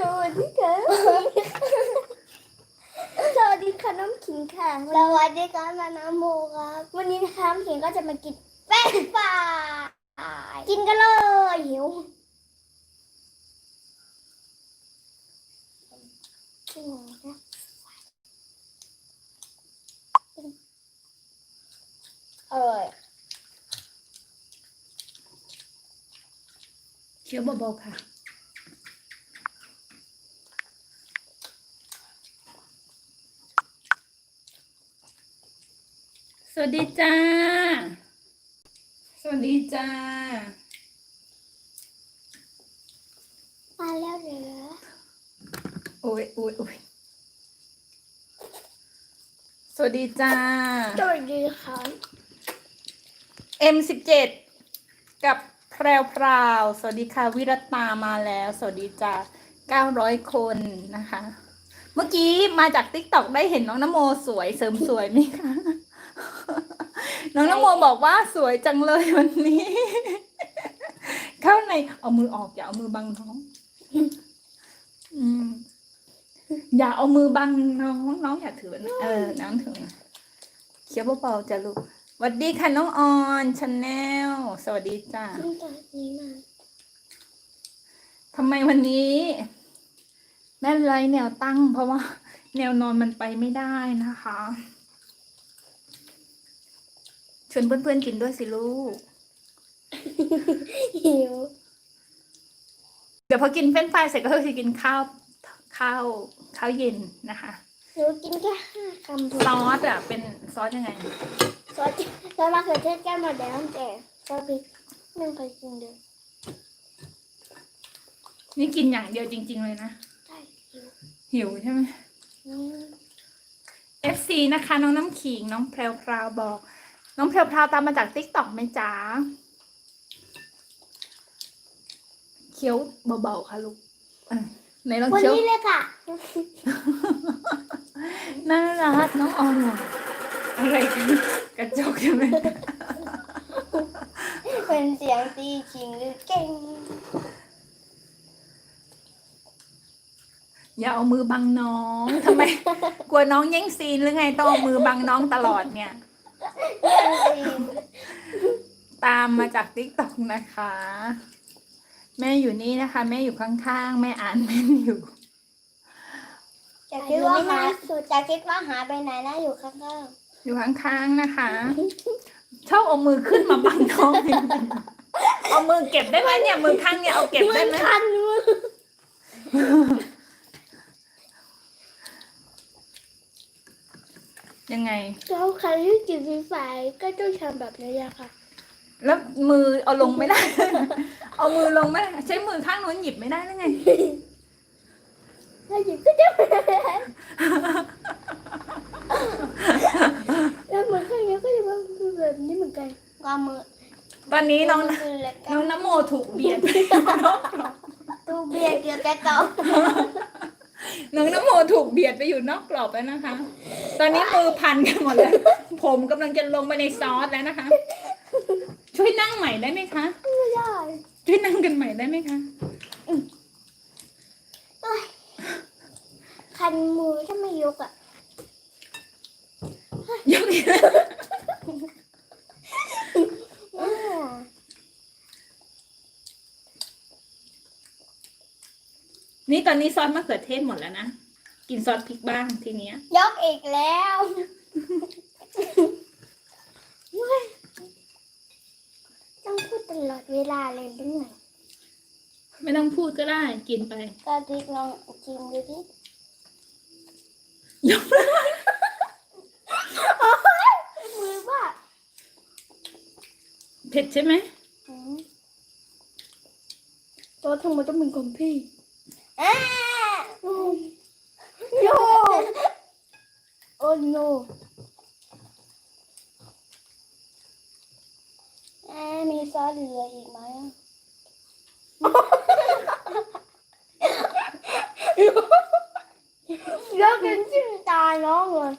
สวัสดีค่ะ สวัสดีค่ะน้ำขิงค่ะ สวัสดีครับนานาโมครับวันนี้นะคะน้ำขิงก็จะมากินแป้งป่า กินกันเลยหิวอร่อยเคี้ยวเบาๆค่ะ สวัสดีจ้า สวัสดีจ้า มาแล้วเหรอโอ้ยโอ้ยโอ้ยสวัสดีจ้า สวัสดีค่ะ M17 กับแพรวพราว สวัสดีค่ะ วิรตามาแล้ว สวัสดีจ้า 900 คนนะคะ เมื่อกี้มาจาก t ิ k t o k ได้เห็นน้องนโมสวยเสริมสวยไหมคะ น้องน้องโมบอกว่าสวยจังเลยวันนี้ เข้าในเอามือออกอย่าเอามือบังน้องอย่าเอามือบังน้องน้องอย่าถือนะเออน้องถือเคี้ยวเบาๆจ้ะลูกสวัสดีค่ะน้องออนชาแนลสวัสดีจ้ากินตอนนี้มาทำไมวันนี้ แม่ไลแนวตั้ง เพราะว่า แนวนอนมันไปไม่ได้นะคะ ชวนเพื่อนๆกินด้วยสิลูก หิว เดี๋ยวพอกินเฟรนช์ฟรายเสร็จก็จะกินข้าวข้าวข้าวเย็นนะคะหนูกินแค่ห้าคำพอซอสอะเป็นซอสยังไง ซอสซอสมะเขือเทศแก้หมดแล้วแต่ซอสพริกไม่เคยกินเลยนี่กินอย่างเดียวจริง ๆ เลยนะ ใช่หิวหิวใช่ไหม อืม FC นะคะ น้องน้ำขิงน้องแพรวพราวบอก น้องแพรวพราวตามมาจากติ๊กต็อกไหมจ๊ะเคี้ยวเบาๆค่ะลูกเออไหนลองวันเคี้ยวนี้เลยค่ะน่ารักน้องออนว่ะอะไรกันกระจกใช่ไหมเป็นเสียงตีชิงหรือเก่ง อย่าเอามือบังน้องทำไม กลัวน้องแย่งซีนหรือไงต้องเอามือบังน้องตลอดเนี่ย ตามมาจากติ๊กต็อกนะคะ แม่อยู่นี่นะคะ แม่อยู่ข้างๆ แม่อ่านแม่นอยู่จะคิดว่าหาจะคิดว่าหาไปไหนนะอยู่ข้างอยู่ข้างๆนะคะชอบเอามือขึ้นมาบังท้องเอามือเก็บได้ไหมเนี่ยมือข้างเนี่ยเอาเก็บได้ไหมคันมือ ยังไง แล้วใครที่กินฟรีไฟร์ก็ต้องทำแบบนี้อะค่ะ แล้วมือเอาลงไม่ได้ เอามือลงไม่ได้ใช้มือข้างนู้นหยิบไม่ได้แล้วไง ถ้าหยิบก็จะไม่ได้แล้วมือข้างนี้ก็จะเป็นแบบนี้เหมือนกันๆก็มือตอนนี้น้องมือเล็กน้องนโมถูกเบียด ตูเบียร์เกี่ยวกับเก่า น้องนโมถูกเบียดไปอยู่นอกกรอบแล้วนะคะ ตอนนี้มือพันกันหมดแล้ว ผมกำลังจะลงไปในซอสแล้วนะคะ ช่วยนั่งใหม่ได้ไหมคะ ไม่ได้ช่วยนั่งกันใหม่ได้ไหมคะคันมือถ้าไม่ยกอะยกอีกอ่า นี่ตอนนี้ซอสมะเขือเทศหมดแล้วนะ กินซอสพริกบ้างทีเนี้ย ยกอีกแล้วต้องพูดตลอดเวลาเลยหรือไงไม่ต้องพูดก็ได้ กินไป ก็ทิกลองชิมดูดิยกมือว่าเผ็ดใช่ไหมอืมตัวทั้งหมดต้องเป็นของพี่ อ่าโยโอ้โนอ่ามีซอสเหลืออีกไหมแล้วกินจิ้มตาน้องเลย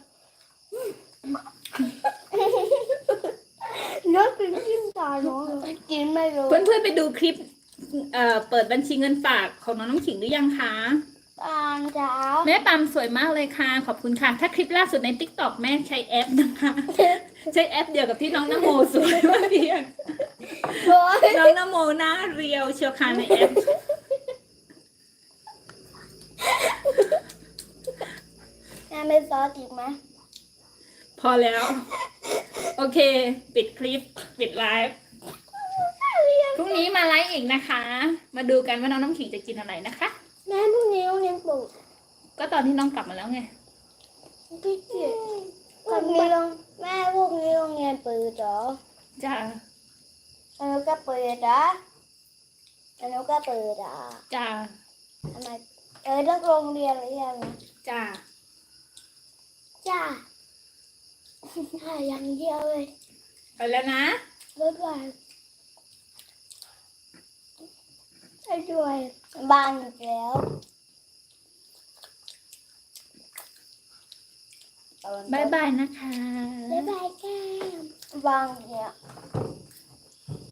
แล้วกินจิ้มตาน้องเลยกินไม่รู้เพื่อนๆไปดูคลิป เอ่อเปิดบัญชีเงินฝากของน้องน้ำขิงหรือยังคะตอนเช้าแม่ปามสวยมากเลยค่ะ ขอบคุณค่ะ ถ้าคลิปล่าสุดใน t ิ k t o k แม่ใช้แอปนะคะ ใช้แอปเดียวกับที่น้องนโมสวยมากเพียงโอ้ยน้องนโมหน้าเรียวเชียวค่ะในแอปแม่ไม่ซอสอีกไหมพอแล้ว โอเค ปิดคลิป ปิดไลฟ์ พรุ่งนี้มาไลฟ์อีกนะคะ มาดูกันว่าน้องน้ำขิงจะกินอะไรนะคะ แม่พรุ่งนี้โรงเรียนปลูกก็ตอนที่น้องกลับมาแล้วไงพี่เกียรพรุ่งนี้โรงแม่พรุ่งนี้โรงเรียนเปิดเหรอจ้าอันนู้นก็เปิดอะอันนู้นก็เปิดอะจ้าทำไมเออเลิกโรงเรียนหรือยังจ้าจ้าถ่ายอย่างเดียวเลยไปแล้วนะบ๊ายบาย ไปด้วยบ้านอีกแล้วบายบายนะคะ บ๊ายบายค่ะบ้านเนี่ย